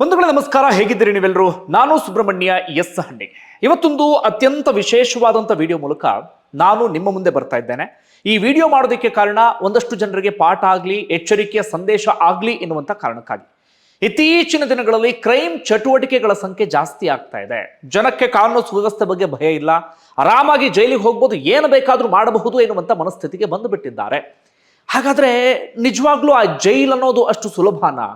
ಬಂಧುಗಳೇ, ನಮಸ್ಕಾರ. ಹೇಗಿದ್ದೀರಿ ನೀವೆಲ್ಲರೂ? ನಾನು ಸುಬ್ರಹ್ಮಣ್ಯ ಎಸ್ ಹಂಡಿಗೆ ಇವತ್ತೊಂದು ಅತ್ಯಂತ ವಿಶೇಷವಾದಂಥ ವಿಡಿಯೋ ಮೂಲಕ ನಾನು ನಿಮ್ಮ ಮುಂದೆ ಬರ್ತಾ ಇದ್ದೇನೆ. ಈ ವಿಡಿಯೋ ಮಾಡೋದಕ್ಕೆ ಕಾರಣ ಒಂದಷ್ಟು ಜನರಿಗೆ ಪಾಠ ಆಗಲಿ ಎಚ್ಚರಿಕೆಯ ಸಂದೇಶ ಆಗಲಿ ಎನ್ನುವಂಥ ಕಾರಣಕ್ಕಾಗಿ. ಇತ್ತೀಚಿನ ದಿನಗಳಲ್ಲಿ ಕ್ರೈಮ್ ಚಟುವಟಿಕೆಗಳ ಸಂಖ್ಯೆ ಜಾಸ್ತಿ ಆಗ್ತಾ ಇದೆ. ಜನಕ್ಕೆ ಕಾನೂನು ಸುವ್ಯವಸ್ಥೆ ಬಗ್ಗೆ ಭಯ ಇಲ್ಲ. ಆರಾಮಾಗಿ ಜೈಲಿಗೆ ಹೋಗ್ಬೋದು, ಏನು ಬೇಕಾದರೂ ಮಾಡಬಹುದು ಎನ್ನುವಂಥ ಮನಸ್ಥಿತಿಗೆ ಬಂದು ಬಿಟ್ಟಿದ್ದಾರೆ ಹಾಗಾದ್ರೆ ನಿಜವಾಗ್ಲೂ ಆ ಜೈಲ್ ಅನ್ನೋದು ಅಷ್ಟು ಸುಲಭನಾ?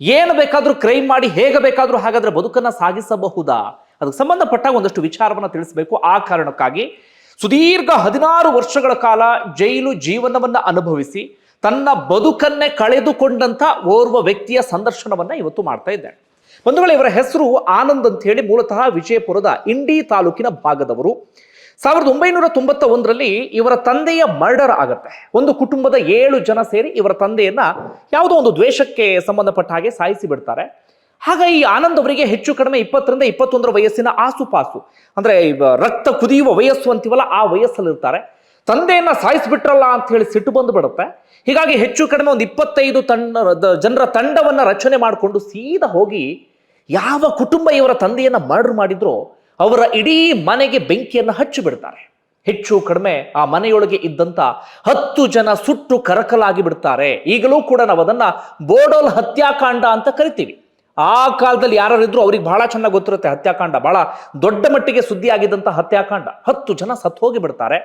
ಏನು ಬೇಕಾದರೂ ಕ್ರೈಮ್ ಮಾಡಿ ಹೇಗೆ ಬೇಕಾದರೂ ಹಾಗಾದ್ರೆ ಬದುಕನ್ನ ಸಾಗಿಸಬಹುದಾ? ಅದಕ್ಕೆ ಸಂಬಂಧಪಟ್ಟ ಒಂದಷ್ಟು ವಿಚಾರವನ್ನ ತಿಳಿಸಬೇಕು. ಆ ಕಾರಣಕ್ಕಾಗಿ ಸುದೀರ್ಘ ಹದಿನಾರು ವರ್ಷಗಳ ಕಾಲ ಜೈಲು ಜೀವನವನ್ನ ಅನುಭವಿಸಿ ತನ್ನ ಬದುಕನ್ನೇ ಕಳೆದುಕೊಂಡಂತ ಓರ್ವ ವ್ಯಕ್ತಿಯ ಸಂದರ್ಶನವನ್ನ ಇವತ್ತು ಮಾಡ್ತಾ ಇದ್ದಾರೆ ಬಂಧುಗಳು, ಇವರ ಹೆಸರು ಆನಂದ್ ಅಂತ ಹೇಳಿ ಮೂಲತಃ ವಿಜಯಪುರದ ಇಂಡಿ ತಾಲೂಕಿನ ಭಾಗದವರು. ಸಾವಿರದ ಒಂಬೈನೂರ ತೊಂಬತ್ತ ಒಂದರಲ್ಲಿ ಇವರ ತಂದೆಯ ಮರ್ಡರ್ ಆಗುತ್ತೆ. ಒಂದು ಕುಟುಂಬದ ಏಳು ಜನ ಸೇರಿ ಇವರ ತಂದೆಯನ್ನ ಯಾವುದೋ ಒಂದು ದ್ವೇಷಕ್ಕೆ ಸಂಬಂಧಪಟ್ಟ ಹಾಗೆ ಸಾಯಿಸಿ ಬಿಡ್ತಾರೆ. ಆಗ ಈ ಆನಂದ್ ಅವರಿಗೆ ಹೆಚ್ಚು ಕಡಿಮೆ ಇಪ್ಪತ್ತರಿಂದ ಇಪ್ಪತ್ತೊಂದರ ವಯಸ್ಸಿನ ಆಸುಪಾಸು, ಅಂದ್ರೆ ರಕ್ತ ಕುದಿಯುವ ವಯಸ್ಸು ಅಂತೀವಲ್ಲ ಆ ವಯಸ್ಸಲ್ಲಿ ಇರ್ತಾರೆ. ತಂದೆಯನ್ನ ಸಾಯಿಸಿಬಿಟ್ರಲ್ಲ ಅಂತ ಹೇಳಿ ಸಿಟ್ಟು ಬಂದು ಬಿಡುತ್ತೆ. ಹೀಗಾಗಿ ಹೆಚ್ಚು ಕಡಿಮೆ ಒಂದು ಇಪ್ಪತ್ತೈದು ತಂಡ ಜನರ ತಂಡವನ್ನ ರಚನೆ ಮಾಡಿಕೊಂಡು ಸೀದಾ ಹೋಗಿ ಯಾವ ಕುಟುಂಬ ಇವರ ತಂದೆಯನ್ನ ಮರ್ಡರ್ ಮಾಡಿದ್ರೋ ಅವರ ಇಡೀ ಮನೆಗೆ ಬೆಂಕಿಯನ್ನು ಹಚ್ಚಿ ಬಿಡ್ತಾರೆ ಹೆಚ್ಚು ಕಡಿಮೆ ಆ ಮನೆಯೊಳಗೆ ಇದ್ದಂತ ಹತ್ತು ಜನ ಸುಟ್ಟು ಕರಕಲಾಗಿ ಬಿಡ್ತಾರೆ. ಈಗಲೂ ಕೂಡ ನಾವು ಅದನ್ನ ಬೋಡೋಲ್ ಹತ್ಯಾಕಾಂಡ ಅಂತ ಕರಿತೀವಿ. ಆ ಕಾಲದಲ್ಲಿ ಯಾರಿದ್ರು ಅವ್ರಿಗೆ ಬಹಳ ಚೆನ್ನಾಗಿ ಗೊತ್ತಿರುತ್ತೆ ಹತ್ಯಾಕಾಂಡ. ಬಹಳ ದೊಡ್ಡ ಮಟ್ಟಿಗೆ ಸುದ್ದಿಯಾಗಿದ್ದಂಥ ಹತ್ಯಾಕಾಂಡ. ಹತ್ತು ಜನ ಸತ್ತು ಹೋಗಿ ಬಿಡ್ತಾರೆ.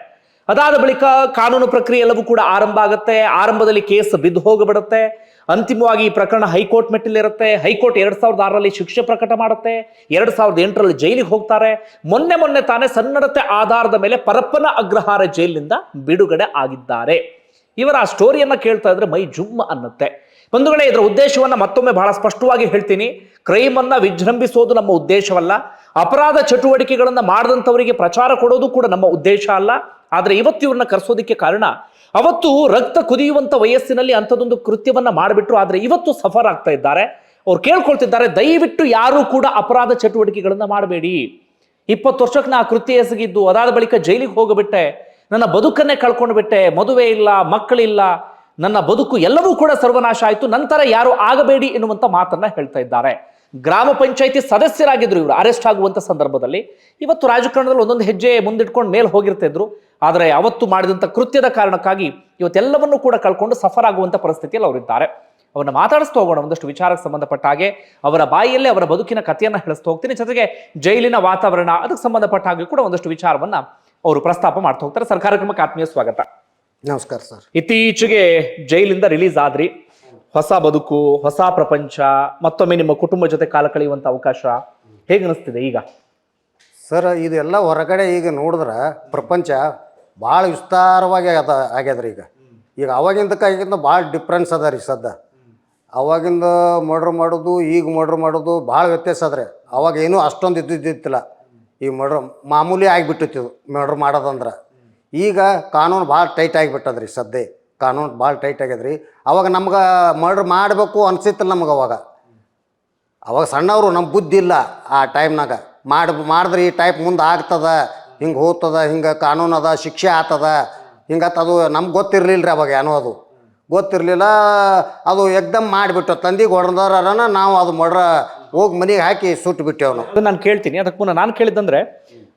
ಅದಾದ ಬಳಿಕ ಕಾನೂನು ಪ್ರಕ್ರಿಯೆ ಎಲ್ಲವೂ ಕೂಡ ಆರಂಭ ಆಗುತ್ತೆ. ಆರಂಭದಲ್ಲಿ ಕೇಸ್ ಬಿದ್ದು ಹೋಗಿಬಿಡುತ್ತೆ ಅಂತಿಮವಾಗಿ ಈ ಪ್ರಕರಣ ಹೈಕೋರ್ಟ್ ಮೆಟ್ಟಿಲಿರುತ್ತೆ. ಹೈಕೋರ್ಟ್ ಎರಡ್ ಸಾವಿರದ ಆರರಲ್ಲಿ ಶಿಕ್ಷೆ ಪ್ರಕಟ ಮಾಡುತ್ತೆ. ಎರಡ್ ಸಾವಿರದ ಎಂಟರಲ್ಲಿ ಜೈಲಿಗೆ ಹೋಗ್ತಾರೆ. ಮೊನ್ನೆ ಮೊನ್ನೆ ತಾನೇ ಸನ್ನಡತೆ ಆಧಾರದ ಮೇಲೆ ಪರಪ್ಪನ ಅಗ್ರಹಾರ ಜೈಲಿನಿಂದ ಬಿಡುಗಡೆ ಆಗಿದ್ದಾರೆ. ಇವರ ಆ ಸ್ಟೋರಿಯನ್ನ ಕೇಳ್ತಾ ಇದ್ರೆ ಮೈ ಜುಮ್ ಅನ್ನತ್ತೆ. ಬಂಧುಗಳೇ, ಇದರ ಉದ್ದೇಶವನ್ನ ಮತ್ತೊಮ್ಮೆ ಬಹಳ ಸ್ಪಷ್ಟವಾಗಿ ಹೇಳ್ತೀನಿ. ಕ್ರೈಮ್ ಅನ್ನ ವಿಜೃಂಭಿಸೋದು ನಮ್ಮ ಉದ್ದೇಶವಲ್ಲ. ಅಪರಾಧ ಚಟುವಟಿಕೆಗಳನ್ನ ಮಾಡದಂತವರಿಗೆ ಪ್ರಚಾರ ಕೊಡೋದು ಕೂಡ ನಮ್ಮ ಉದ್ದೇಶ ಅಲ್ಲ. ಆದರೆ ಇವತ್ತು ಇವ್ರನ್ನ ಕರೆಸೋದಕ್ಕೆ ಕಾರಣ ಅವತ್ತು ರಕ್ತ ಕುದಿಯುವಂಥ ವಯಸ್ಸಿನಲ್ಲಿ ಅಂಥದ್ದೊಂದು ಕೃತ್ಯವನ್ನ ಮಾಡಿಬಿಟ್ರು ಆದರೆ ಇವತ್ತು ಸಫರ್ ಆಗ್ತಾ ಇದ್ದಾರೆ. ಅವ್ರು ಕೇಳ್ಕೊಳ್ತಿದ್ದಾರೆ, ದಯವಿಟ್ಟು ಯಾರು ಕೂಡ ಅಪರಾಧ ಚಟುವಟಿಕೆಗಳನ್ನ ಮಾಡಬೇಡಿ. ಇಪ್ಪತ್ತು ವರ್ಷಕ್ಕೆ ನಾ ಕೃತ್ಯ ಎಸಗಿದ್ದು, ಅದಾದ ಬಳಿಕ ಜೈಲಿಗೆ ಹೋಗಿಬಿಟ್ಟೆ. ನನ್ನ ಬದುಕನ್ನೇ ಕಳ್ಕೊಂಡು ಬಿಟ್ಟೆ ಮದುವೆ ಇಲ್ಲ, ಮಕ್ಕಳಿಲ್ಲ. ನನ್ನ ಬದುಕು ಎಲ್ಲವೂ ಕೂಡ ಸರ್ವನಾಶ ಆಯಿತು. ನಂತರ ಯಾರು ಆಗಬೇಡಿ ಎನ್ನುವಂಥ ಮಾತನ್ನ ಹೇಳ್ತಾ ಇದ್ದಾರೆ. ಗ್ರಾಮ ಪಂಚಾಯಿತಿ ಸದಸ್ಯರಾಗಿದ್ದರು ಇವರು ಅರೆಸ್ಟ್ ಆಗುವಂಥ ಸಂದರ್ಭದಲ್ಲಿ. ಇವತ್ತು ರಾಜಕಾರಣದಲ್ಲಿ ಒಂದೊಂದು ಹೆಜ್ಜೆ ಮುಂದಿಟ್ಕೊಂಡು ಮೇಲೆ ಹೋಗಿರ್ತಿದ್ರು ಆದರೆ ಅವತ್ತು ಮಾಡಿದಂಥ ಕೃತ್ಯದ ಕಾರಣಕ್ಕಾಗಿ ಇವತ್ತೆಲ್ಲವನ್ನೂ ಕೂಡ ಕಳ್ಕೊಂಡು ಸಫರ್ ಆಗುವಂಥ ಪರಿಸ್ಥಿತಿಯಲ್ಲಿ ಅವರಿದ್ದಾರೆ ಅವನ್ನ ಮಾತಾಡಿಸ್ತಾ ಹೋಗೋಣ ಒಂದಷ್ಟು ವಿಚಾರಕ್ಕೆ ಸಂಬಂಧಪಟ್ಟ ಹಾಗೆ ಅವರ ಬಾಯಿಯಲ್ಲೇ ಅವರ ಬದುಕಿನ ಕಥೆಯನ್ನು ಹೇಳಿಸ್ತಾ ಹೋಗ್ತೀನಿ. ಜೊತೆಗೆ ಜೈಲಿನ ವಾತಾವರಣ ಅದಕ್ಕೆ ಸಂಬಂಧಪಟ್ಟ ಹಾಗೆ ಕೂಡ ಒಂದಷ್ಟು ವಿಚಾರವನ್ನ ಅವರು ಪ್ರಸ್ತಾಪ ಮಾಡ್ತಾ ಹೋಗ್ತಾರೆ. ಸರ್ಕಾರಕ್ರಮಕ್ಕೆ ಆತ್ಮೀಯ ಸ್ವಾಗತ. ನಮಸ್ಕಾರ ಸರ್. ಇತ್ತೀಚೆಗೆ ಜೈಲಿಂದ ರಿಲೀಸ್ ಆದ್ರಿ. ಹೊಸ ಬದುಕು, ಹೊಸ ಪ್ರಪಂಚ, ಮತ್ತೊಮ್ಮೆ ನಿಮ್ಮ ಕುಟುಂಬ ಜೊತೆ ಕಾಲ ಕಳೆಯುವಂಥ ಅವಕಾಶ ಹೇಗೆ ಅನಿಸ್ತಿದೆ ಈಗ? ಸರ್ ಇದೆಲ್ಲ ಹೊರಗಡೆ ಈಗ ನೋಡಿದ್ರೆ ಪ್ರಪಂಚ ಭಾಳ ವಿಸ್ತಾರವಾಗಿ ಅದ, ಆಗ್ಯದ್ರಿ ಈಗ. ಈಗ ಆಗಿಂದ ಭಾಳ ಡಿಫ್ರೆನ್ಸ್ ಅದ ರೀ ಸದ್ದ. ಅವಾಗಿಂದ ಮರ್ಡ್ರ್ ಮಾಡೋದು, ಈಗ ಮರ್ಡ್ರ್ ಮಾಡೋದು ಭಾಳ ವ್ಯತ್ಯಾಸ ಅದ್ರಿ ಅವಾಗ ಏನೂ ಅಷ್ಟೊಂದು ಇದ್ದಿದ್ದಿತ್ತಿಲ್ಲ ಈ ಮರ್ಡ್ರ್ ಮಾಮೂಲಿ ಆಗಿಬಿಟ್ಟಿತ್ತು ಮರ್ಡ್ರ್ ಮಾಡೋದಂದ್ರೆ. ಈಗ ಕಾನೂನು ಭಾಳ ಟೈಟ್ ಆಗಿಬಿಟ್ಟದ್ರಿ ಸದ್ಯ ಕಾನೂನು ಭಾಳ ಟೈಟ್ ಆಗ್ಯದ್ರಿ. ಅವಾಗ ನಮ್ಗೆ ಮರ್ಡ್ರ್ ಮಾಡಬೇಕು ಅನ್ಸಿತ್ತಿಲ್ಲ ನಮ್ಗೆ ಅವಾಗ. ಅವಾಗ ಸಣ್ಣವರು ನಮ್ಮ ಬುದ್ಧಿ ಇಲ್ಲ ಆ ಟೈಮ್ನಾಗ ಮಾಡಿ, ಮಾಡಿದ್ರೆ ಈ ಟೈಪ್ ಮುಂದೆ ಆಗ್ತದ, ಹಿಂಗೆ ಹೋಗ್ತದ, ಹಿಂಗೆ ಕಾನೂನು ಅದ, ಶಿಕ್ಷೆ ಆತದ. ಹಿಂಗತ್ತ ಅದು ನಮ್ಗೆ ಗೊತ್ತಿರಲಿಲ್ಲ ರೀ ಅವಾಗ ಏನೋ ಅದು. ಗೊತ್ತಿರಲಿಲ್ಲ, ಅದು ಎಕ್ದಮ್ ಮಾಡಿಬಿಟ್ಟು ತಂದಿಗೆ ಹೊಡೆದಾರನ ನಾವು ಅದು ಮೊಡ್ರ ಹೋಗಿ ಮನೆಗೆ ಹಾಕಿ ಸುಟ್ಟು ಬಿಟ್ಟೆವು ನಾವು ನಾನು ಕೇಳ್ತೀನಿ. ಅದಕ್ಕೆ ಪುನಃ ನಾನು ಕೇಳಿದಂದ್ರೆ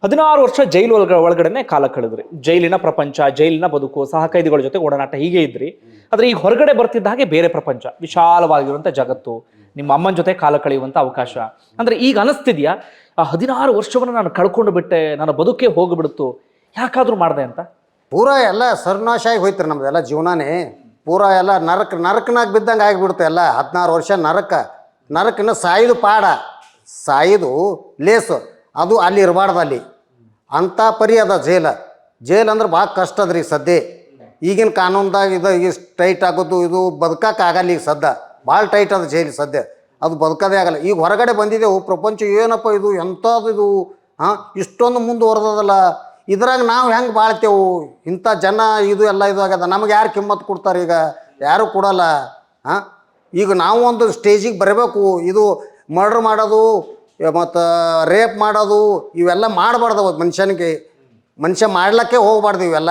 ಹದಿನಾರು ವರ್ಷ ಜೈಲು ಒಳಗ ಒಳಗಡೆನೆ ಕಾಲ ಕಳೆದ್ರಿ. ಜೈಲಿನ ಪ್ರಪಂಚ, ಜೈಲಿನ ಬದುಕು ಸಹಕೈದಿಗಳ ಜೊತೆ ಓಡನಾಟ ಹೀಗೆ ಇದ್ರಿ. ಆದ್ರೆ ಈಗ ಹೊರಗಡೆ ಬರ್ತಿದ್ದ ಹಾಗೆ ಬೇರೆ ಪ್ರಪಂಚ, ವಿಶಾಲವಾಗಿರುವಂತ ಜಗತ್ತು, ನಿಮ್ಮ ಅಮ್ಮನ ಜೊತೆ ಕಾಲ ಕಳೆಯುವಂತ ಅವಕಾಶ. ಅಂದ್ರೆ ಈಗ ಅನಿಸ್ತಿದ್ಯಾ? ಆ ಹದಿನಾರು ವರ್ಷವನ್ನು ನಾನು ಕಳ್ಕೊಂಡು ಬಿಟ್ಟೆ, ನನ್ನ ಬದುಕೇ ಹೋಗಿಬಿಡ್ತು, ಯಾಕಾದ್ರೂ ಮಾಡಿದೆ ಅಂತ? ಪೂರ ಎಲ್ಲ ಸರ್ನಾಶ ಆಗಿ ಹೋಯ್ತು ನಮ್ದೆಲ್ಲ ಜೀವನನೇ. ಪೂರ ಎಲ್ಲ ನರಕ, ನರಕನಾಗ ಬಿದ್ದಂಗೆ ಆಗಿಬಿಡುತ್ತೆ ಎಲ್ಲ. ಹದಿನಾರು ವರ್ಷ ನರಕ, ನರಕನ ಸಾಯಿದು ಪಾಡ. ಸಾಯಿದು ಲೇಸು. ಅದು ಅಲ್ಲಿ ಇರಬಾರ್ದು ಅಲ್ಲಿ. ಅಂಥ ಪರಿ ಅದ ಜೈಲ. ಜೈಲ್ ಅಂದ್ರೆ ಭಾಳ ಕಷ್ಟ ಅದ ರೀ ಸದ್ಯ. ಈಗಿನ ಕಾನೂನ್ದಾಗ ಇದು ಈಗ ಟೈಟ್ ಆಗೋದು, ಇದು ಬದುಕಕ್ಕೆ ಆಗಲ್ಲ ಈಗ ಸದ್ಯ. ಭಾಳ ಟೈಟ್ ಅದ ಜೈಲು ಸದ್ಯ. ಅದು ಬದುಕೋದೇ ಆಗಲ್ಲ. ಈಗ ಹೊರಗಡೆ ಬಂದಿದ್ದೆವು ಪ್ರಪಂಚ ಏನಪ್ಪ ಇದು, ಎಂಥದ್ದು ಇದು? ಹಾಂ, ಇಷ್ಟೊಂದು ಮುಂದುವರೆದಲ್ಲ ಇದ್ರಾಗ ನಾವು ಹೆಂಗೆ ಬಾಳ್ತೇವು? ಇಂಥ ಜನ ಇದು ಎಲ್ಲ ಇದು ಆಗ್ಯದ. ನಮ್ಗೆ ಯಾರು ಕಿಮ್ಮತ್ತು ಕೊಡ್ತಾರೆ ಈಗ? ಯಾರು ಕೊಡಲ್ಲ? ಹಾಂ, ಈಗ ನಾವು ಒಂದು ಸ್ಟೇಜಿಗೆ ಬರಬೇಕು. ಇದು ಮರ್ಡ್ರ್ ಮಾಡೋದು ಮತ್ತು ರೇಪ್ ಮಾಡೋದು ಇವೆಲ್ಲ ಮಾಡಬಾರ್ದು ಮನುಷ್ಯನಿಗೆ. ಮನುಷ್ಯ ಮಾಡ್ಲಿಕ್ಕೆ ಹೋಗ್ಬಾರ್ದು ಇವೆಲ್ಲ.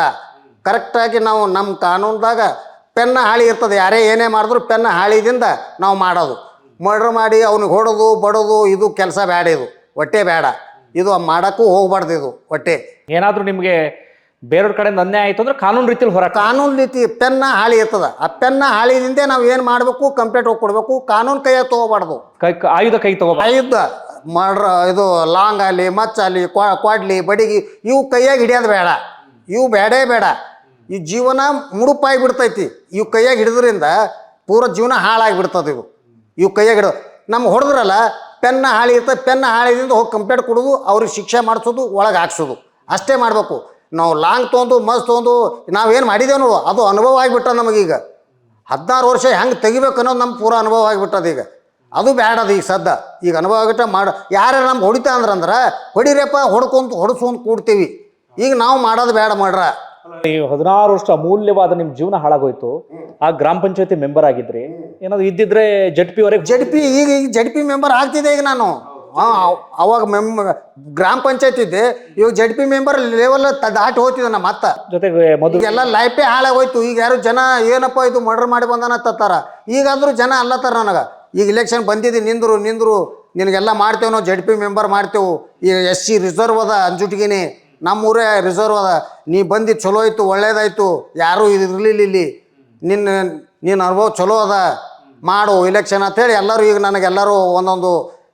ಕರೆಕ್ಟಾಗಿ ನಾವು ನಮ್ಮ ಕಾನೂನ್ದಾಗ ಪೆನ್ನ ಹಾಳಿ ಇರ್ತದೆ. ಯಾರೇ ಏನೇ ಮಾಡಿದ್ರು ಪೆನ್ನ ಹಾಳಿದಿಂದ ನಾವು ಮಾಡೋದು. ಮರ್ಡ್ರ್ ಮಾಡಿ ಅವ್ನಿಗೆ ಹೊಡೋದು ಬಡೋದು ಇದು ಕೆಲಸ ಬೇಡ ಇದು. ಹೊಟ್ಟೆ ಬೇಡ ಇದು ಮಾಡೋಕ್ಕೂ ಹೋಗ್ಬಾರ್ದು ಇದು ಹೊಟ್ಟೆ. ಏನಾದರೂ ನಿಮಗೆ ಬೇರೆಯವ್ರ ಕಡೆಯಿಂದ ಅನ್ಯಾಯ ಆಯಿತು ಅಂದ್ರೆ ಕಾನೂನು ರೀತಿಯಲ್ಲಿ ಹೊರ ಕಾನೂನು ರೀತಿ ಪೆನ್ನ ಹಾಳಿ ಇರ್ತದೆ. ಆ ಪೆನ್ನ ಹಾಳಿದಿಂದೇ ನಾವು ಏನು ಮಾಡಬೇಕು? ಕಂಪ್ಲೇಂಟ್ ಹೋಗಿ ಕೊಡಬೇಕು. ಕಾನೂನು ಕೈಯಾಗ ತೊಗೋಬಾರ್ದು. ಕೈ ಆಯುಧ ಕೈ ತಗೋ ಆಯುಧ. ಮಾಡ್ರ ಇದು ಲಾಂಗ್ ಆಗಲಿ ಮಚ್ಚಾಗಲಿ ಕ್ವಾಡ್ಲಿ, ಬಡಿಗಿ, ಇವು ಕೈಯಾಗ ಹಿಡಿಯೋದು ಬೇಡ. ಇವು ಬೇಡೇ ಬೇಡ. ಈ ಜೀವನ ಮುಡುಪಾಗಿ ಬಿಡ್ತೈತಿ. ಇವು ಕೈಯಾಗ ಹಿಡಿದ್ರಿಂದ ಪೂರ ಜೀವನ ಹಾಳಾಗಿ ಬಿಡ್ತದೆ ಇವು. ಇವು ಕೈಯಾಗ ಹಿಡಿದು ನಮ್ಗೆ ಹೊಡೆದ್ರಲ್ಲ, ಪೆನ್ನ ಹಾಳಿ ಇರ್ತದೆ, ಪೆನ್ನ ಹಾಳಿದಿಂದ ಹೋಗಿ ಕಂಪ್ಲೇಂಟ್ ಕೊಡೋದು, ಅವ್ರಿಗೆ ಶಿಕ್ಷೆ ಮಾಡಿಸೋದು, ಒಳಗೆ ಹಾಕ್ಸೋದು. ಅಷ್ಟೇ ಮಾಡಬೇಕು. ನಾವು ಲಾಂಗ್ ತೊಗೊಂಡು ಮಸ್ ತೊಗೊಂಡು ನಾವೇನು ಮಾಡಿದ್ದೇವೆ ನೋಡು ಅದು ಅನುಭವ ಆಗಿಬಿಟ್ಟ ನಮಗೀಗ. ಹದಿನಾರು ವರ್ಷ ಹೆಂಗೆ ತೆಗಿಬೇಕು ಅನ್ನೋದು ನಮ್ಮ ಪೂರ ಅನುಭವ ಆಗಿಬಿಟ್ಟದ ಈಗ. ಅದು ಬೇಡ ಅದು ಈಗ ಸದ್ದ. ಈಗ ಅನುಭವ ಆಗಿಟ್ಟ ಮಾಡ. ಯಾರು ನಮ್ಗೆ ಹೊಡಿತ ಅಂದ್ರಂದ್ರೆ ಹೊಡಿರಪ್ಪ ಹೊಡ್ಕೊಂತ ಹೊಡ್ಸ್ಕೊಂತ ಕೂಡ್ತೀವಿ. ಈಗ ನಾವು ಮಾಡೋದು ಬೇಡ ಮಾಡ್ರ. ಈ ಹದಿನಾರು ವರ್ಷ ಅಮೂಲ್ಯವಾದ ನಿಮ್ಮ ಜೀವನ ಹಾಳಾಗೋಯ್ತು. ಆ ಗ್ರಾಮ ಪಂಚಾಯತಿ ಮೆಂಬರ್ ಆಗಿದ್ರಿ. ಏನಾದ್ರು ಇದ್ದಿದ್ರೆ ಜಡ್ ಪಿ ಜಡ್ ಪಿ ಈಗ ಈಗ ಜಡ್ ಪಿ ಮೆಂಬರ್ ಆಗ್ತಿದೆ ಈಗ ನಾನು. ಹಾಂ ಅವಾಗ ಮೆಮ್ ಗ್ರಾಮ ಪಂಚಾಯತ್ ಇದ್ದೆ. ಇವಾಗ ಜಡ್ ಪಿ ಮೆಂಬರ್ ಲೆವೆಲ್ ದಾಟಿ ಹೋಗ್ತಿದ್ದೆ ನಮ್ಮ ಅತ್ತ. ಜೊತೆಗೆ ಮೊದಲು ಎಲ್ಲ ಲೈಫೇ ಹಾಳಾಗೋಯ್ತು. ಈಗ ಯಾರು ಜನ ಏನಪ್ಪ ಇದು ಮರ್ಡರ್ ಮಾಡಿ ಬಂದಾನ ತತ್ತಾರ ಈಗಾದ್ರೂ ಜನ ಅಲ್ಲತ್ತಾರ ನನಗೆ. ಈಗ ಇಲೆಕ್ಷನ್ ಬಂದಿದ್ದು ನಿಂದ್ರು ನಿಂದ್ರು ನಿನಗೆಲ್ಲ ಮಾಡ್ತೇವೆ ನಾವು ಜಡ್ ಪಿ ಮೆಂಬರ್ ಮಾಡ್ತೇವೆ. ಈಗ ಎಸ್ ಸಿ ರಿಸರ್ವ್ ಅದ ಅಂಜುಟಿಗಿನಿ ನಮ್ಮೂರೇ ರಿಸರ್ವ್ ಅದ. ನೀ ಬಂದು ಚಲೋ ಆಯಿತು ಒಳ್ಳೇದಾಯ್ತು ಯಾರೂ ಇದು ಇರಲಿಲ್ಲ ಇಲ್ಲಿ. ನಿನ್ನ ನಿನ್ನ ಅನುಭವ ಚಲೋ ಅದ ಮಾಡು ಇಲೆಕ್ಷನ್ ಅಂತೇಳಿ ಎಲ್ಲರೂ ಈಗ ನನಗೆಲ್ಲರೂ ಒಂದೊಂದು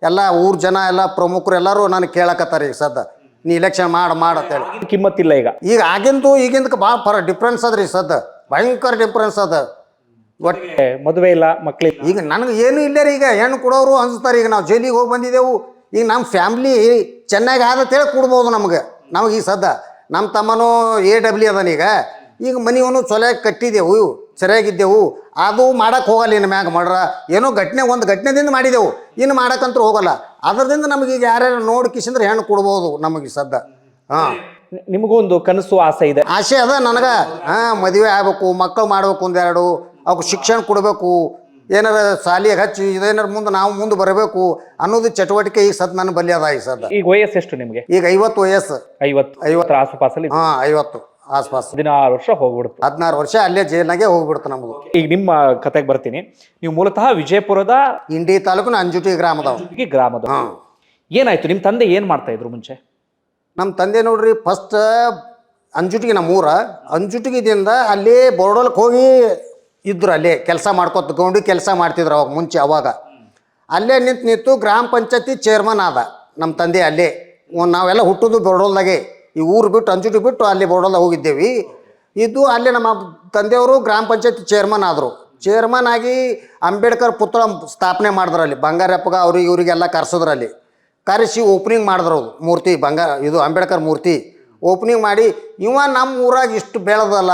ಎಲ್ಲ ಊರ್ ಜನ ಎಲ್ಲ ಪ್ರಮುಖರು ಎಲ್ಲರೂ ನನಗೆ ಕೇಳಕತ್ತಾರೆ ಈಗ ಸದ್ದ. ನೀ ಇಲೆಕ್ಷನ್ ಮಾಡು ಮಾಡು ಅಂತೇಳಿ ಕಿಮ್ಮತ್ತಿಲ್ಲ ಈಗ. ಈಗ ಆಗಿಂದು ಈಗಿಂದಕ್ಕೆ ಭಾಳ ಫರ ಡಿಫ್ರೆನ್ಸ್ ಅದ ರೀ ಸದ್ದ. ಭಯಂಕರ ಡಿಫ್ರೆನ್ಸ್ ಅದ. ಒಟ್ ಏ, ಮದುವೆ ಇಲ್ಲ ಮಕ್ಳಿಗೆ ಈಗ ನನಗೆ ಏನು ಇಲ್ಲ ರೀ ಈಗ ಹೆಣ್ಣು ಕೊಡೋರು ಅನ್ಸ್ತಾರೆ ಈಗ ನಾವು ಜೈಲಿಗೆ ಹೋಗಿ ಬಂದಿದ್ದೆವು. ಈಗ ನಮ್ಮ ಫ್ಯಾಮ್ಲಿ ಚೆನ್ನಾಗಿ ಆದತ್ತೇಳಿ ಕೊಡ್ಬೋದು ನಮಗೆ. ನಮಗೆ ಈಗ ಸದ್ದ. ನಮ್ಮ ತಮ್ಮನೂ ಎ ಡಬ್ಲ್ಯೂ ಅದನೀಗ ಈಗ. ಮನೆಯವನು ಚೊಲಾಗಿ ಕಟ್ಟಿದೆವು ಸರಿಯಾಗಿದ್ದೆವು. ಅದು ಮಾಡಕ್ಕೆ ಹೋಗಲ್ಲ ಇನ್ನು ಮ್ಯಾಗ ಮಾಡ್ರ. ಏನೋ ಘಟನೆ ಒಂದು ಘಟನೆದಿಂದ ಮಾಡಿದೆವು. ಇನ್ನು ಮಾಡಕ್ಕಂತೂ ಹೋಗಲ್ಲ. ಅದರಿಂದ ನಮಗೆ ಈಗ ಯಾರ್ಯಾರು ನೋಡಿ ಕಿಸಿಂದ್ರೆ ಹೆಣ್ಣು ಕೊಡ್ಬೋದು ನಮಗೆ ಸದ್ದ. ಹಾಂ. ನಿಮಗೂ ಒಂದು ಕನಸು ಆಸೆ ಇದೆ. ಆಸೆ ಅದ ನನಗೆ. ಹಾಂ ಮದುವೆ ಆಗ್ಬೇಕು ಮಕ್ಕಳು ಮಾಡ್ಬೇಕು ಒಂದೆರಡು. ಅವಕ್ಕೆ ಶಿಕ್ಷಣ ಕೊಡಬೇಕು. ಏನಾರ ಸಾಲಿಗೆ ಹಚ್ಚಿ ಇದೇನಾರ ಮುಂದೆ ನಾವು ಮುಂದೆ ಬರಬೇಕು ಅನ್ನೋದು ಚಟುವಟಿಕೆ ಈಗ ಸದ್ ನನ್ನ ಬಲಿಯದ ಅದ ಈಗ ಸದ್ದ. ಈಗ ವಯಸ್ಸು ಎಷ್ಟು ನಿಮಗೆ? ಈಗ ಐವತ್ತು ವಯಸ್ಸು. ಐವತ್ತು. ಐವತ್ತರ ಆಸುಪಾಸಲ್ಲಿ? ಹಾಂ ಐವತ್ತು ಆಸ್ಪಾಸ್. ಹದಿನಾರು ವರ್ಷ ಹೋಗ್ಬಿಡ್ತು. ಹದಿನಾರು ವರ್ಷ ಅಲ್ಲೇ ಜೈಲ್ನಾಗೆ ಹೋಗ್ಬಿಡ್ತು ನಮ್ಗೆ ಈಗ ನಿಮ್ಮ ಕತೆಗೆ ಬರ್ತೀನಿ. ನೀವು ಮೂಲತಃ ವಿಜಯಪುರದ ಇಂಡಿ ತಾಲೂಕಿನ ಅಂಜುಟಿ ಗ್ರಾಮದ ಈ ಗ್ರಾಮದ ಹಾಂ. ಏನಾಯ್ತು? ನಿಮ್ಮ ತಂದೆ ಏನ್ ಮಾಡ್ತಾ ಇದ್ರು ಮುಂಚೆ? ನಮ್ಮ ತಂದೆ ನೋಡ್ರಿ ಫಸ್ಟ್ ಅಂಜುಟಿಗೆ ನಮ್ಮೂರ. ಅಂಜುಟಿಗಿದಿಂದ ಅಲ್ಲಿ ಬೋರ್ಡೋಲ್ಗೆ ಹೋಗಿ ಇದ್ರು ಅಲ್ಲೇ ಕೆಲಸ ಮಾಡ್ಕೊತ ಗೌಂಡಿ ಕೆಲಸ ಮಾಡ್ತಿದ್ರು ಅವಾಗ ಮುಂಚೆ, ಅವಾಗ. ಅಲ್ಲೇ ನಿಂತು ನಿಂತು ಗ್ರಾಮ ಪಂಚಾಯತಿ ಚೇರ್ಮನ್ ಆದ ನಮ್ಮ ತಂದೆ ಅಲ್ಲೇ. ನಾವೆಲ್ಲ ಹುಟ್ಟೋದು ಬೋರ್ಡೋಲ್ದಾಗೆ. ಈ ಊರು ಬಿಟ್ಟು ಅಂಜುಟಿ ಬಿಟ್ಟು ಅಲ್ಲಿ ಬೋರ್ಡೋಲ್ದಾಗ ಹೋಗಿದ್ದೇವೆ. ಇದು ಅಲ್ಲಿ ನಮ್ಮ ತಂದೆಯವರು ಗ್ರಾಮ ಪಂಚಾಯತಿ ಚೇರ್ಮನ್ ಆದರು. ಚೇರ್ಮನ್ ಆಗಿ ಅಂಬೇಡ್ಕರ್ ಪುತ್ಳ ಸ್ಥಾಪನೆ ಮಾಡಿದ್ರು ಅಲ್ಲಿ. ಬಂಗಾರಪ್ಪಗ ಅವ್ರಿಗೆ ಇವರಿಗೆಲ್ಲ ಕರ್ಸಿದ್ರು ಅಲ್ಲಿ. ಕರೆಸಿ ಓಪನಿಂಗ್ ಮಾಡಿದ್ರು ಮೂರ್ತಿ, ಬಂಗಾರ, ಇದು ಅಂಬೇಡ್ಕರ್ ಮೂರ್ತಿ. ಓಪನಿಂಗ್ ಮಾಡಿ, ಇವ ನಮ್ಮ ಊರಾಗ ಇಷ್ಟು ಬೆಳೆದಲ್ಲ.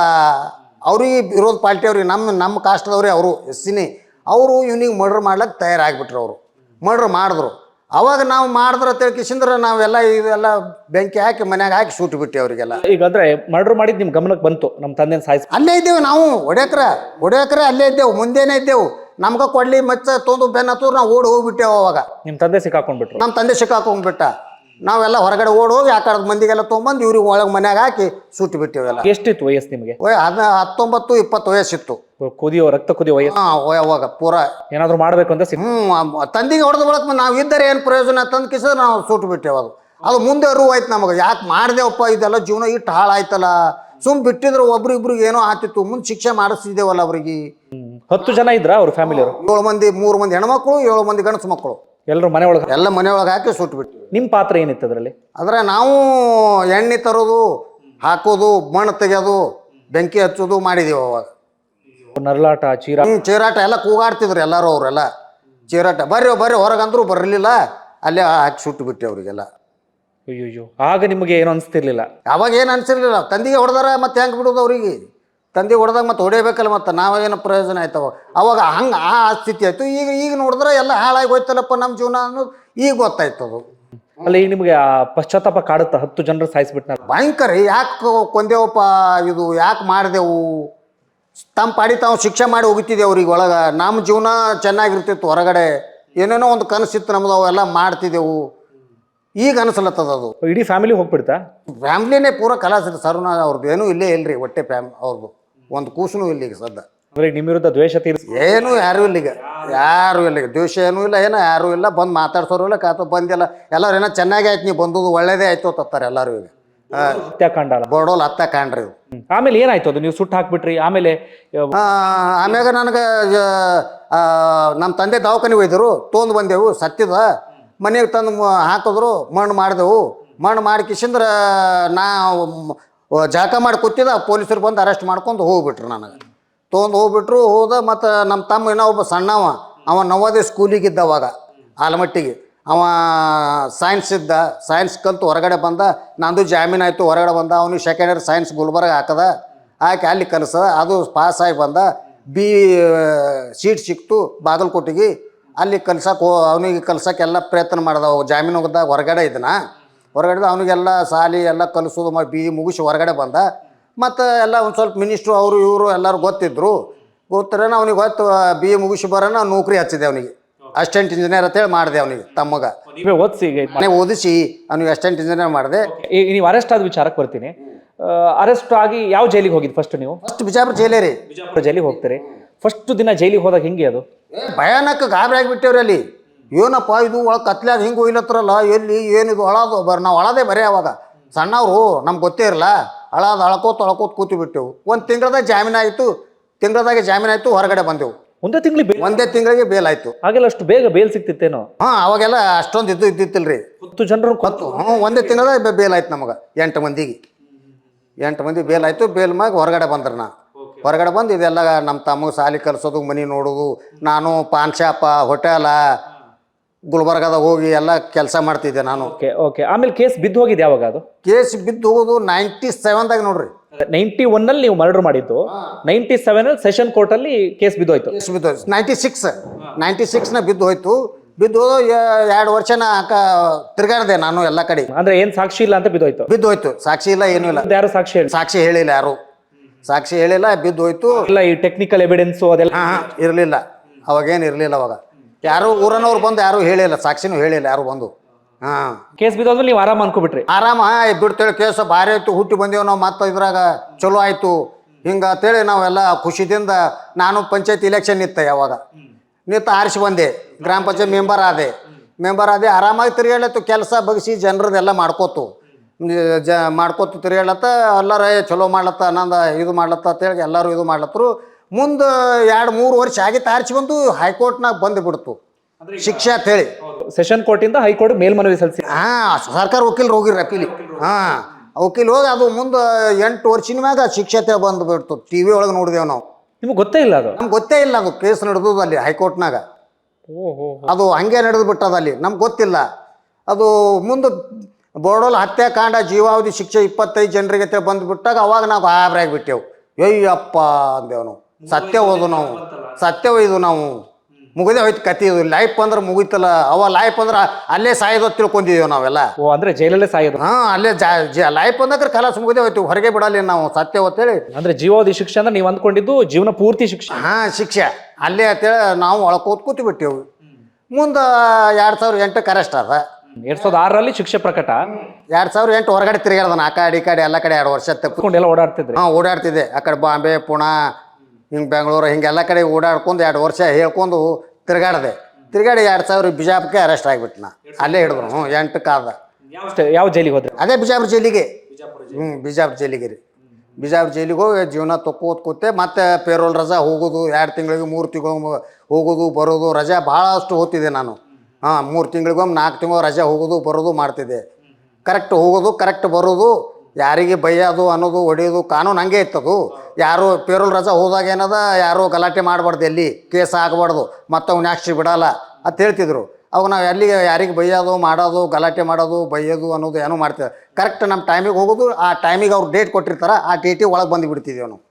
ಅವ್ರಿಗೆ ವಿರೋಧ ಪಾರ್ಟಿ ಅವ್ರಿಗೆ ನಮ್ಮ ನಮ್ಮ ಕಾಸ್ಟ್ದವ್ರೆ ಅವರು ಎಸ್ ಸಿನಿ ಅವರು ಇವನಿಗೆ ಮರ್ಡ್ರ್ ಮಾಡ್ಲಿಕ್ಕೆ ತಯಾರಾಗ್ಬಿಟ್ರು ಅವರು. ಮರ್ಡ್ರ್ ಮಾಡಿದ್ರು. ಅವಾಗ ನಾವು ಮಾಡಿದ್ರೆ ತಿಳ್ಕಿಸಿಂದ್ರೆ ನಾವೆಲ್ಲ ಇದೆಲ್ಲ ಬೆಂಕಿ ಹಾಕಿ ಮನ್ಯಾಗ ಹಾಕಿ ಸೂಟ್ ಬಿಟ್ಟಿ ಅವರಿಗೆಲ್ಲ. ಈಗ ಅಂದ್ರೆ ಮರ್ಡರ್ ಮಾಡಿದ್ ನಿಮ್ ಗಮನಕ್ಕೆ ಬಂತು ನಮ್ಮ ತಂದೆ ಸಾಯಿಸ್ ಅಲ್ಲೇ ಇದ್ದೇವೆ ನಾವು ಒಡೆಯಕ್ರ ಒಡೆಯಕ್ರ ಅಲ್ಲೇ ಇದ್ದೇವು ಮುಂದೆನೇ ಇದ್ದೇವು. ನಮ್ಗೆ ಕೊಡ್ಲಿ ಮತ್ತೆ ತೊಂದು ಬೆನ್ನ ಹತ್ತೂರು ನಾವು ಓಡಿ ಹೋಗ್ಬಿಟ್ಟೇವು ಅವಾಗ. ನಿಮ್ಮ ತಂದೆ ಸಿಕ್ಕಾಕೊಂಡ್ಬಿಟ್ರು. ನಮ್ಮ ತಂದೆ ಸಿಕ್ಕಾಕೊಂಡ್ಬಿಟ್ಟ. ನಾವೆಲ್ಲ ಹೊರಗಡೆ ಓಡಿ ಹೋಗಿ ಆ ಕಡೆ ಮಂದಿಗೆಲ್ಲ ತೊಗೊಂಬಂದು ಇವ್ರಿಗೆ ಒಳಗೆ ಮನ್ಯಾಗ ಹಾಕಿ ಸುಟ್ಟು ಬಿಟ್ಟಿವೆಲ್ಲ ಎಷ್ಟಿತ್ತು ವಯಸ್ಸು ನಿಮಗೆ? ಓಯ್ ಹತ್ತೊಂಬತ್ತು ಇಪ್ಪತ್ತು ವಯಸ್ಸಿತ್ತು. ಕುದಿಯೋ ರಕ್ತ ಕುದಿ ವಯಸ್ಸು? ಹಾಂ ಅವಾಗ ಪೂರ. ಏನಾದ್ರು ಮಾಡ್ಬೇಕು ಅಂತ ಸಿಕ್ ಹ್ಞೂ ತಂದಿಗೆ ಹೊಡೆದ ಬಳಕ ನಾವು ಇದ್ದರೆ ಏನು ಪ್ರಯೋಜನ ತಂದು ಕಿಸಿದ್ರೆ ನಾವು ಸುಟ್ಟು ಬಿಟ್ಟೇವೆ ಅದು. ಅದು ಮುಂದೆ ಅರಿವು ಆಯ್ತು ನಮಗೆ. ಯಾಕೆ ಮಾಡ್ದೇವಪ್ಪ ಇದೆಲ್ಲ ಜೀವನ ಇಟ್ಟು ಹಾಳಾಯ್ತಲ್ಲ? ಸುಮ್ ಬಿಟ್ಟಿದ್ರು ಒಬ್ರಿಬ್ರಿಗೆ ಏನೋ ಆತಿತ್ತು ಮುಂದೆ ಶಿಕ್ಷೆ ಮಾಡಿಸ್ತಿದ್ದೇವಲ್ಲ ಅವ್ರಿಗೆ. ಹತ್ತು ಜನ ಇದ್ರ ಅವ್ರ ಫ್ಯಾಮಿಲಿ ಏಳು ಮಂದಿ ಮೂರು ಮಂದಿ ಹೆಣ್ಮಕ್ಳು ಏಳು ಮಂದಿ ಗಂಡಸು ಮಕ್ಕಳು ಎಲ್ಲರೂ ಮನೆ ಒಳಗೆ ಎಲ್ಲ ಮನೆಯೊಳಗೆ ಹಾಕಿ ಸುಟ್ಬಿಟ್ಟು ನಿಮ್ಮ ನಿಮ್ ಪಾತ್ರ ಏನಿತ್ತು ಅದರಲ್ಲಿ? ಅಂದರೆ ನಾವು ಎಣ್ಣೆ ತರೋದು ಹಾಕೋದು ಮಣ್ಣು ತೆಗೆಯೋದು ಬೆಂಕಿ ಹಚ್ಚೋದು ಮಾಡಿದೀವಿ ಅವಾಗ. ನರಳಾಟ ಚೀರ ಚೀರಾಟ ಎಲ್ಲ ಕೂಗಾಡ್ತಿದ್ರು ಎಲ್ಲರೂ ಅವರೆಲ್ಲ. ಚೀರಾಟ. ಬರ್ರಿ ಬರ್ರಿ ಹೊರಗಂದ್ರು ಬರಲಿಲ್ಲ. ಅಲ್ಲೇ ಹಾಕಿ ಸುಟ್ಟು ಬಿಟ್ಟು ಅವರಿಗೆಲ್ಲ. ಅಯ್ಯೋ ಆಗ ನಿಮಗೆ ಏನು ಅನಿಸ್ತಿರ್ಲಿಲ್ಲ? ಅವಾಗ ಏನು ಅನ್ಸಿರ್ಲಿಲ್ಲ. ತಂದಿಗೆ ಹೊಡೆದಾರ ಮತ್ತೆ ಹೆಂಗೆ ಬಿಡೋದು ಅವ್ರಿಗೆ? ತಂದೆ ಹೊಡೆದಾಗ ಮತ್ತೆ ಹೊಡೆಯಬೇಕಲ್ಲ ಮತ್ತೆ ನಾವೇನು ಪ್ರಯೋಜನ ಆಯ್ತವ? ಅವಾಗ ಹಂಗೆ ಆ ಸ್ಥಿತಿ ಆಯ್ತು. ಈಗ ಈಗ ನೋಡಿದ್ರೆ ಎಲ್ಲ ಹಾಳಾಗಿ ಹೋಯ್ತಲ್ಲಪ್ಪ ನಮ್ಮ ಜೀವನ ಅನ್ನೋದು ಈಗ ಗೊತ್ತಾಯ್ತದು ಅಲ್ಲಿ ನಿಮಗೆ ಆ ಪಶ್ಚಾತ್ತಾಪ ಕಾಡುತ್ತಾ? ಹತ್ತು ಜನರು ಸಾಯಿಸ್ಬಿಟ್ನ ಭಯಂಕರ ಯಾಕೆ ಕೊಂದೇವಪ್ಪ ಇದು? ಯಾಕೆ ಮಾಡಿದೆವು? ತಮ್ಮ ಪಾಡಿ ತಾವು ಶಿಕ್ಷೆ ಮಾಡಿ ಹೋಗುತ್ತಿದ್ದೆ ಅವ್ರಿಗೆ ಒಳಗೆ. ನಮ್ಮ ಜೀವನ ಚೆನ್ನಾಗಿರ್ತಿತ್ತು ಹೊರಗಡೆ. ಏನೇನೋ ಒಂದು ಕನಸಿತ್ತು ನಮ್ದು ಅವೆಲ್ಲ ಮಾಡ್ತಿದ್ದೆವು ಈಗ ಅನಿಸ್ಲತ್ತದ ಅದು. ಇಡೀ ಫ್ಯಾಮಿಲಿ ಹೋಗ್ಬಿಡ್ತಾ? ಫ್ಯಾಮ್ಲಿನೇ ಪೂರ ಕಲಾಸಿದ ಸರ್ವನಾಥ್ ಅವ್ರದ್ದು ಏನೂ ಇಲ್ಲೇ ಇಲ್ರಿ ಹೊಟ್ಟೆ ಫ್ಯಾಮ್ ಅವ್ರದ್ದು ಒಂದು ಕೂಸನು ಇಲ್ಲ ಈಗ ಸದ್ದ. ಅಂದ್ರೆ ನಿಮ್ಮ ವಿರುದ್ಧ ದ್ವೇಷ ತೀರಿಸಿ ಏನು ಯಾರು ಇಲ್ಲ ಈಗ. ಯಾರು ಇಲ್ಲ ಈಗ. ದ್ವೇಷ ಏನೂ ಇಲ್ಲ ಏನೋ ಯಾರು ಇಲ್ಲ. ಬಂದು ಮಾತಾಡ್ಸೋರು ಇಲ್ಲ ಕಾತು ಬಂದಿಲ್ಲ. ಎಲ್ಲರೂ ಏನೋ ಚೆನ್ನಾಗಿ ಆಯ್ತು ನೀವು ಬಂದದ್ದು ಒಳ್ಳೇದೇ ಆಯ್ತು ಅಂತಾರೆ ಎಲ್ಲರೂ ಈಗ. ಹತ್ಯಾಕಾಂಡ ಅಲ್ಲ ಬೋರ್ಡೋಲ್ ಹತ್ತ ಕಾಣ್ರಿ ಆಮೇಲೆ ಏನಾಯ್ತು ಅದು? ನೀವು ಸುಟ್ಟು ಹಾಕ್ಬಿಟ್ರಿ. ಆಮೇಲೆ ಆ, ಆಮ್ಯಾಗ ನನಗೆ ನಮ್ಮ ತಂದೆ ದವಾಖಾನೆ ಒಯ್ದರು ತೋಂದು ಬಂದೆವು ಸತ್ತಿದ. ಮನೆಗೆ ತಂದು ಮ- ಹಾಕಿದ್ರು ಮಣ್ಣು ಮಾಡಿದೆವು. ಮಣ್ಣು ಮಾಡಿ ಕಿಶಂದ್ರ ನಾ ಮ್- ಜಳಕ ಮಾಡಿ ಕೂತಿದ್ದ, ಪೊಲೀಸರು ಬಂದು ಅರೆಸ್ಟ್ ಮಾಡ್ಕೊಂಡು ಹೋಗ್ಬಿಟ್ರು ನನಗೆ. ತೊಗೊಂಡು ಹೋಗ್ಬಿಟ್ರು, ಹೋದ ಮತ್ತು ನಮ್ಮ ತಮ್ಮ ಇನ್ನೂ ಒಬ್ಬ ಸಣ್ಣವ, ಅವ ನವೋದಯ ಸ್ಕೂಲಿಗಿದ್ದ ಅವಾಗ, ಆಲಮಟ್ಟಿಗೆ. ಅವ ಸೈನ್ಸ್ ಇದ್ದ ಸೈನ್ಸ್ ಕಲ್ತು ಹೊರಗಡೆ ಬಂದ, ನಂದು ಜಾಮೀನು ಆಯಿತು, ಹೊರಗಡೆ ಬಂದ, ಅವನಿಗೆ ಸೆಕೆಂಡ್ ಇಯರ್ ಸೈನ್ಸ್ ಗುಲ್ಬರ್ಗ ಹಾಕದ, ಹಾಕಿ ಅಲ್ಲಿ ಕಲಿಸದ, ಅದು ಪಾಸ್ ಆಗಿ ಬಂದ ಬಿ ಸೀಟ್ ಸಿಕ್ತು ಬಾಗಲಕೋಟೆಗೆ. ಅಲ್ಲಿ ಕಲ್ಸಕ್ಕೆ ಅವನಿಗೆ ಕಲ್ಸಕ್ಕೆಲ್ಲ ಪ್ರಯತ್ನ ಮಾಡ್ದ ಜಾಮೀನು ಹೋಗ್ದಾಗ ಹೊರಗಡೆ ಇದ್ದನ ಹೊರಗಡೆ ಅವನಿಗೆಲ್ಲ ಸಾಲಿ ಎಲ್ಲ ಕಲಿಸೋದು ಮಾಡಿ ಬಿ ಮುಗಿಸಿ ಹೊರಗಡೆ ಬಂದ. ಮತ್ತು ಎಲ್ಲ ಒಂದು ಸ್ವಲ್ಪ ಮಿನಿಸ್ಟ್ರು ಅವರು ಇವರು ಎಲ್ಲರೂ ಗೊತ್ತಿದ್ರು. ಗೊತ್ತರೇನ ಅವ್ನಿಗೆ ಗೊತ್ತು ಬಿ ಎ ಮುಗಿಸಿ ಬರೋಣ ನೌಕರಿ ಹಚ್ಚಿದೆ ಅವನಿಗೆ. ಅಸಿಸ್ಟೆಂಟ್ ಇಂಜಿನಿಯರ್ ಅಂತೇಳಿ ಮಾಡಿದೆ ಅವನಿಗೆ ತಮ್ಮಗ ನೀವೇ ಓದಿಸಿ ಈಗ ಇದ್ ಮಾಡಿ. ಮನೆ ಓದಿಸಿ ಅವನಿಗೆ ಅಸಿಸ್ಟೆಂಟ್ ಇಂಜಿನಿಯರ್ ಮಾಡಿದೆ. ಈಗ ನೀವು ಅರೆಸ್ಟ್ ಆದ ವಿಚಾರಕ್ಕೆ ಬರ್ತೀನಿ. ಅರೆಸ್ಟ್ ಆಗಿ ಯಾವ ಜೈಲಿಗೆ ಹೋಗಿದ್ದು ಫಸ್ಟ್ ನೀವು? ಫಸ್ಟ್ ಬಿಜಾಪುರ ಜೈಲೇ ರೀ. ಬಿಜಾಪುರ ಜೈಲಿಗೆ ಹೋಗ್ತೀರಿ. ಫಸ್ಟ್ ದಿನ ಜೈಲಿಗೆ ಹೋದಾಗ ಹೆಂಗೆ ಅದು? ಭಯಾನಕ ಗಾಬರಿ ಆಗಿಬಿಟ್ಟೇವ್ರಿ ಅಲ್ಲಿ. ಏನಪ್ಪ ಇದು ಒಳ ಕತ್ಲಾಗ ಹಿಂಗೆ ಒಯ್ಲತ್ರಲ್ಲ? ಎಲ್ಲಿ? ಏನಿದು ಅಳದು? ಬರ್ ನಾವು ಅಳದೇ ಬರೀ ಅವಾಗ. ಸಣ್ಣವರು ನಮ್ಗೆ ಗೊತ್ತೇ ಇರಲ್ಲ. ಅಳದು ಅಳ್ಕೋತ ಅಳ್ಕೋತ ಕೂತು ಬಿಟ್ಟೆವು. ಒಂದು ತಿಂಗಳದಾಗ ಜಾಮೀನು ಆಯಿತು. ತಿಂಗಳದಾಗ ಜಾಮೀನು ಆಯಿತು ಹೊರಗಡೆ ಬಂದೆವು. ಒಂದೇ ತಿಂಗಳಿಗೆ ಒಂದೇ ತಿಂಗಳಿಗೆ ಬೇಲ್ ಆಯಿತು. ಹಾಗೆಲ್ಲ ಅಷ್ಟು ಬೇಗ ಬೇಲ್ ಸಿಕ್ತಿತ್ತೇನೋ ಹಾಂ ಅವಾಗೆಲ್ಲ ಅಷ್ಟೊಂದು ಇದು ಇದ್ದಿತ್ತಿಲ್ಲ ರೀ ಹತ್ತು ಜನರು ಹತ್ತು ಹ್ಞೂ ಒಂದೇ ತಿಂಗಳದಾಗ ಬೇಲ್ ಆಯ್ತು ನಮಗೆ. ಎಂಟು ಮಂದಿಗೆ. ಎಂಟು ಮಂದಿ ಬೇಲ್ ಆಯಿತು ಬೇಲ್ ಮ್ಯಾಗ ಹೊರಗಡೆ ಬಂದ್ರೆ ನಾ. ಹೊರಗಡೆ ಬಂದು ಇದೆಲ್ಲ ನಮ್ಮ ತಮ್ಮ ಸಾಲಿ ಕಲಿಸೋದು ಮನೆ ನೋಡೋದು ನಾನು ಪಾನ್ ಶಾಪ ಹೋಟೆಲ ಗುಲ್ಬರ್ಗದಾಗ ಹೋಗಿ ಎಲ್ಲ ಕೆಲಸ ಮಾಡ್ತಿದ್ದೆ ನಾನು. Okay okay. ಆಮೇಲೆ ಕೇಸ್ ಬಿದ್ದು ಹೋಗಿದೆ ಯಾವಾಗ ಅದು? ಕೇಸ್ ಬಿದ್ದು ಹೋಗೋದು ನೈಂಟಿ ಸೆವೆನ್ದಾಗ ನೋಡ್ರಿ. ನೈಂಟಿ ಒನ್ ಅಲ್ಲಿ ನೀವು ಮರ್ಡರ್ ಮಾಡಿದ್ದು. ನೈಂಟಿ ಸೆವೆನ್ ಅಲ್ಲಿ ಸೆಷನ್ ಕೋರ್ಟ್ ಅಲ್ಲಿ ಕೇಸ್ ಬಿದ್ದೋಯ್ತು ಕೇಸ್ ಬಿದ್ದು ನೈಂಟಿ ಸಿಕ್ಸ್ ನೈಂಟಿ ನ ಬಿದ್ದು ಹೋಯ್ತು. ಬಿದ್ದು ಹೋದ ಎರಡು ವರ್ಷನ ತಿರ್ಗಾಡ್ದೆ ನಾನು ಎಲ್ಲ ಕಡೆ. ಅಂದ್ರೆ ಏನ್ ಸಾಕ್ಷಿ ಇಲ್ಲ ಅಂತ ಬಿದ್ದೋಯ್ತು ಬಿದ್ದು ಹೋಯ್ತು. ಸಾಕ್ಷಿ ಇಲ್ಲ ಏನು ಇಲ್ಲ. ಯಾರು ಸಾಕ್ಷಿ ಹೇಳಿ? ಸಾಕ್ಷಿ ಹೇಳಿಲ್ಲ ಯಾರು. ಸಾಕ್ಷಿ ಹೇಳಿಲ್ಲ ಬಿದ್ದು ಹೋಯ್ತು. ಇಲ್ಲ ಈ ಟೆಕ್ನಿಕಲ್ ಎವಿಡೆನ್ಸ್ ಅದೆಲ್ಲ ಇರಲಿಲ್ಲ ಅವಾಗ ಇರಲಿಲ್ಲ. ಅವಾಗೇನು ಇರಲಿಲ್ಲ ಅವಾಗ. ಯಾರು ಊರನವ್ರು ಬಂದು ಯಾರು ಹೇಳಿಲ್ಲ ಸಾಕ್ಷಿನೂ ಹೇಳಿಲ್ಲ ಯಾರು ಬಂದು. ಹಾಂ. ಕೇಸ್ ಬಿದ್ದ ನೀವು ಆರಾಮ ಅನ್ಕೋಬಿಟ್ರಿ. ಆರಾಮ ಬಿಡ್ತೇಳಿ ಕೇಸ ಭಾರಿ ಆಯ್ತು ಹುಟ್ಟಿ ಬಂದೇವು ನಾವು ಮತ್ತೆ ಇದ್ರಾಗ ಚಲೋ ಆಯ್ತು. ಹಿಂಗೆ ಅಂತೇಳಿ ನಾವೆಲ್ಲ ಖುಷಿದಿಂದ ನಾನು ಪಂಚಾಯತ್ ಇಲೆಕ್ಷನ್ ಇತ್ತ ಯಾವಾಗ. ನಿತ್ತ ಆರಿಸಿ ಬಂದೆ ಗ್ರಾಮ ಪಂಚಾಯತ್ ಮೆಂಬರ್ ಆದೆ. ಮೆಂಬರ್ ಆದೆ ಆರಾಮಾಗಿ ಹೇಳತ್ತು ಕೆಲಸ ಬಗ್ಸಿ ಜನರದೆಲ್ಲ ಮಾಡ್ಕೋತು. ಜ ಮಾಡ್ಕೋತು ತಿರುಗಾಡ್ಲತ್ತ ಎಲ್ಲರೂ ಚಲೋ ಮಾಡ್ಲತ್ತ ನಂದು ಇದು ಮಾಡ್ಲತ್ತ ಅಂತೇಳಿ ಎಲ್ಲರೂ ಇದು ಮಾಡ್ಲತ್ತರು. ಮುಂದೆ ಎರಡು ಮೂರು ವರ್ಷ ಆಗಿ ತಾರ್ಚಿ ಬಂದು ಹೈಕೋರ್ಟ್ನಾಗ ಬಂದು ಬಿಡ್ತು. ಶಿಕ್ಷೆ ಅಂತ ಹೇಳಿ. ಸೆಷನ್ ಕೋರ್ಟ್ ಇಂದ ಹೈಕೋರ್ಟ್ ಮೇಲ್ಮನವಿ ಸಲ್ಲಿಸಿ. ಹಾ ಸರ್ಕಾರ ವಕೀಲರು ಹೋಗಿರ್ರಿ ಅಪೀಲಿ. ಹಾ ವಕೀಲ್ ಹೋಗಿ ಅದು ಮುಂದೆ ಎಂಟು ವರ್ಷಿನ ಮ್ಯಾಗ ಶಿಕ್ಷತೆ ಬಂದು ಬಿಡ್ತು. ಟಿ ವಿ ಒಳಗೆ ನೋಡಿದೆವು ನಾವು. ನಿಮ್ಗೆ ಗೊತ್ತೇ ಇಲ್ಲ ಅದು? ನಮ್ಗೆ ಗೊತ್ತೇ ಇಲ್ಲ ಅದು ಕೇಸ್ ನಡೆದು ಅಲ್ಲಿ ಹೈಕೋರ್ಟ್ನಾಗ. ಅದು ಹಂಗೆ ನಡೆದು ಬಿಟ್ಟದ ಅಲ್ಲಿ. ನಮ್ಗೆ ಗೊತ್ತಿಲ್ಲ. ಅದು ಮುಂದೆ ಬೋರ್ಡಲ್ಲಿ ಹತ್ಯಾಕಾಂಡ ಜೀವಾವಧಿ ಶಿಕ್ಷೆ ಇಪ್ಪತ್ತೈದು ಜನರಿಗೆ ಬಂದ್ಬಿಟ್ಟಾಗ ಬಂದು ಬಿಟ್ಟಾಗ ಅವಾಗ ನಾವು ಆಬ್ರಾಗಿ ಬಿಟ್ಟೆವು. ಅಯ್ಯಪ್ಪ ಅಂದೇವು ನಾವು. ಸತ್ಯ ಓದು ನಾವು. ಸತ್ಯ ಒಯ್ದು ನಾವು. ಮುಗಿದೇ ಹೋಯ್ತು ಕತಿ ಇದು. ಲೈಫ್ ಅಂದ್ರೆ ಮುಗಿತಲ್ಲ. ಅವ ಲೈಫ್ ಅಂದ್ರೆ ಅಲ್ಲೇ ಸಾಯೋದು ತಿಳ್ಕೊಂಡಿದೀವಿ ನಾವೆಲ್ಲ. ಓ ಅಂದ್ರೆ ಜೈಲಲ್ಲೇ ಸಾಯೋದು. ಹಾ ಅಲ್ಲೇ ಲೈಫ್ ಅಂದ್ರೆ ಕಲಾಸ ಮುಗಿದೇ ಹೋಯ್ತು. ಹೊರಗೆ ಬಿಡಲ್ಲ ನಾವು ಸತ್ಯ ಹೇಳಿ ಅಂದ್ರೆ ಜೀವೋದಿ ಶಿಕ್ಷೆ ಅಂದ್ರೆ ನೀವು ಅಂದ್ಕೊಂಡಿದ್ದು ಜೀವನ ಪೂರ್ತಿ ಶಿಕ್ಷೆ. ಹಾ ಶಿಕ್ಷೆ. ಅಲ್ಲೇ ಅಂತೇಳಿ ನಾವು ಒಳಕೋತ್ ಕೂತು ಬಿಟ್ಟೆವು ಮುಂದೆ ಎರಡು ಸಾವಿರ ಎಂಟು ಅರೆಸ್ಟ್ ಅದ. ಎರಡ್ ಸಾವಿರದ ಆರರಲ್ಲಿ ಶಿಕ್ಷೆ ಪ್ರಕಟ. ಎರಡು ಸಾವಿರ ಎಂಟು ಹೊರಗಡೆ ತಿರುಗಾಡ್ದ ಆ ಕಡೆ ಈ ಕಡೆ ಎಲ್ಲ ಕಡೆ ಎರಡು ವರ್ಷ ತಪ್ಪಿಕೊಂಡು ಎಲ್ಲ ಓಡಾಡ್ತಿದ್ರು. ಹಾ ಓಡಾಡ್ತಿದ್ದೆ. ಆ ಕಡೆ ಬಾಂಬೆ ಪುಣೆ ಹಿಂಗೆ ಬೆಂಗಳೂರು ಹಿಂಗೆಲ್ಲ ಕಡೆ ಓಡಾಡ್ಕೊಂಡು ಎರಡು ವರ್ಷ ಹೇಳ್ಕೊಂಡು ತಿರುಗಾಡ್ದೆ. ತಿರುಗಾಡಿ ಎರಡು ಸಾವಿರ ಬಿಜಾಪುರಕ್ಕೆ ಅರೆಸ್ಟ್ ಆಗಿಬಿಟ್ಟು ನಾ ಅಲ್ಲೇ ಹಿಡಿದ್ರು. ಹ್ಞೂ ಎಂಟು ಕಾದ ಯಾವ- ಯಾವ ಜೈಲಿಗೆ ಹೋದ್ರೆ? ಅದೇ ಬಿಜಾಪುರ ಜೈಲಿಗೆ. ಹ್ಞೂ ಬಿಜಾಪುರ ಜೈಲಿಗೆ ರೀ. ಬಿಜಾಪುರ ಜೈಲಿಗೆ ಹೋಗಿ ಜೀವನ ತಕ್ಕೋತ್ ಕೂತೆ ಮತ್ತೆ ಪೇರೋಲ್ ರಜಾ ಹೋಗೋದು ಎರಡು ತಿಂಗಳಿಗೆ ಮೂರು ತಿಂಗಳಿಗೆ ಹೋಗೋದು ಬರೋದು ರಜಾ ಭಾಳಷ್ಟು ಹೋಗ್ತಿದ್ದೆ ನಾನು. ಹಾಂ ಮೂರು ತಿಂಗಳಿಗೊಮ್ಮೆ ನಾಲ್ಕು ತಿಂಗಳು ರಜಾ ಹೋಗೋದು ಬರೋದು ಮಾಡ್ತಿದ್ದೆ. ಕರೆಕ್ಟ್ ಹೋಗೋದು ಕರೆಕ್ಟ್ ಬರೋದು ಯಾರಿಗೆ ಬೈಯೋದು ಅನ್ನೋದು ಹೊಡೆಯೋದು ಕಾನೂನು ಹಂಗೆ ಇತ್ತದು. ಯಾರು ಪೇರೋಲ್ ರಜಾ ಹೋದಾಗ ಏನದ, ಯಾರು ಗಲಾಟೆ ಮಾಡಬಾರ್ದು ಎಲ್ಲಿ, ಕೇಸ್ ಆಗಬಾರ್ದು ಮತ್ತು ಅವ್ನು ಯಾಕೆ ಬಿಡಲ್ಲ ಅಂತ ಹೇಳ್ತಿದ್ರು. ಅವಾಗ ನಾವು ಎಲ್ಲಿಗೆ ಯಾರಿಗೆ ಬೈಯೋದು ಮಾಡೋದು, ಗಲಾಟೆ ಮಾಡೋದು, ಬೈಯೋದು ಅನ್ನೋದು ಏನೋ ಮಾಡ್ತೇವೆ ಕರೆಕ್ಟ್ ನಮ್ಮ ಟೈಮಿಗೆ ಹೋಗೋದು, ಆ ಟೈಮಿಗೆ ಅವ್ರು ಡೇಟ್ ಕೊಟ್ಟಿರ್ತಾರೆ, ಆ ಡೇಟಿಗೆ ಒಳಗೆ ಬಂದು ಬಿಡ್ತಿದ್ದೇವೆ ನಾವು